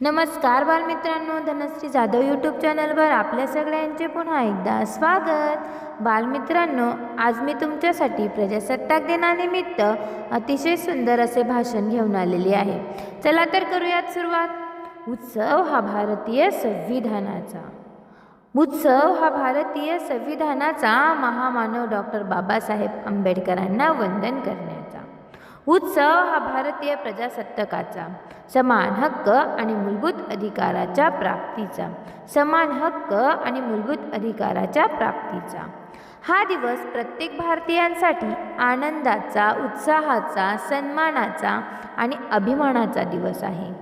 नमस्कार बालमित्रांनो धनश्री जाधव यूट्यूब चॅनलवर आपल्या सगळ्यांचे पुन्हा एकदा स्वागत. बालमित्रांनो आज मी तुमच्यासाठी प्रजासत्ताक दिनानिमित्त अतिशय सुंदर असे भाषण घेऊन आलेले आहे. चला तर करूयात सुरुवात. उत्सव हा भारतीय संविधानाचा. उत्सव हा भारतीय संविधानाचा महामानव डॉक्टर बाबासाहेब आंबेडकरांना वंदन करण्याचा. उत्सव हा भारतीय प्रजासत्ताकाचा समान हक्क आणि मूलभूत अधिकाराच्या प्राप्तीचा. समान हक्क आणि मूलभूत अधिकाराच्या प्राप्तीचा. हा दिवस प्रत्येक भारतीयांसाठी आनंदाचा उत्साहाचा सन्मानाचा आणि अभिमानाचा दिवस आहे.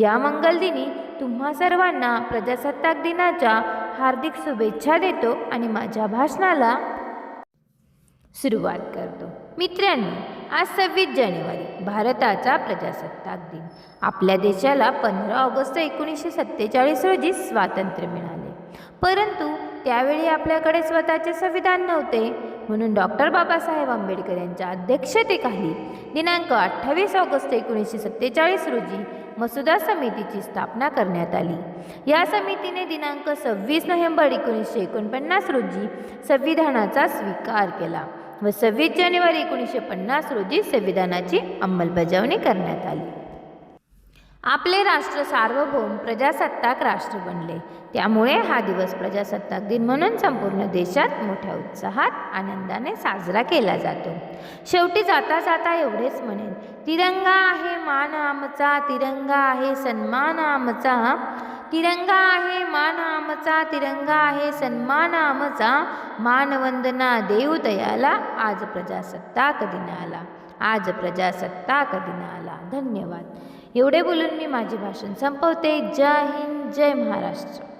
या मंगलदिनी तुम्हा सर्वांना प्रजासत्ताक दिनाच्या हार्दिक शुभेच्छा देतो आणि माझ्या भाषणाला सुरुवात करतो. मित्रांनो आज सव्वीस जानेवारी भारताचा प्रजासत्ताक दिन. आपल्या देशाला पंधरा ऑगस्ट एकोणीसशे सत्तेचाळीस रोजी स्वातंत्र्य मिळाले. परंतु त्यावेळी आपल्याकडे स्वतःचे संविधान नव्हते. म्हणून डॉक्टर बाबासाहेब आंबेडकर यांच्या अध्यक्षतेखाली दिनांक अठ्ठावीस ऑगस्ट एकोणीसशे सत्तेचाळीस रोजी मसुदा समितीची स्थापना करण्यात आली. या समितीने दिनांक सव्वीस नोव्हेंबर एकोणीसशे एकोणपन्नास रोजी संविधानाचा स्वीकार केला. व सव्वीस जानेवारी एकोणीसशे पन्नास रोजी संविधानाची अंमलबजावणी करण्यात आली. आपले राष्ट्र सार्वभौम प्रजासत्ताक राष्ट्र बनले. त्यामुळे हा दिवस प्रजासत्ताक दिन म्हणून संपूर्ण देशात मोठ्या उत्साहात आनंदाने साजरा केला जातो. शेवटी जाता जाता एवढेच म्हणेन तिरंगा आहे मान आमचा तिरंगा आहे सन्मान आमचा तिरंगा आहे मान आमचा तिरंगा आहे सन्मान आमचा मानवंदना देऊ दयाला आज प्रजासत्ताक दिनाला आज प्रजासत्ताक दिनाला धन्यवाद. एवढे बोलून मी माझे भाषण संपवते. जय हिंद जय महाराष्ट्र.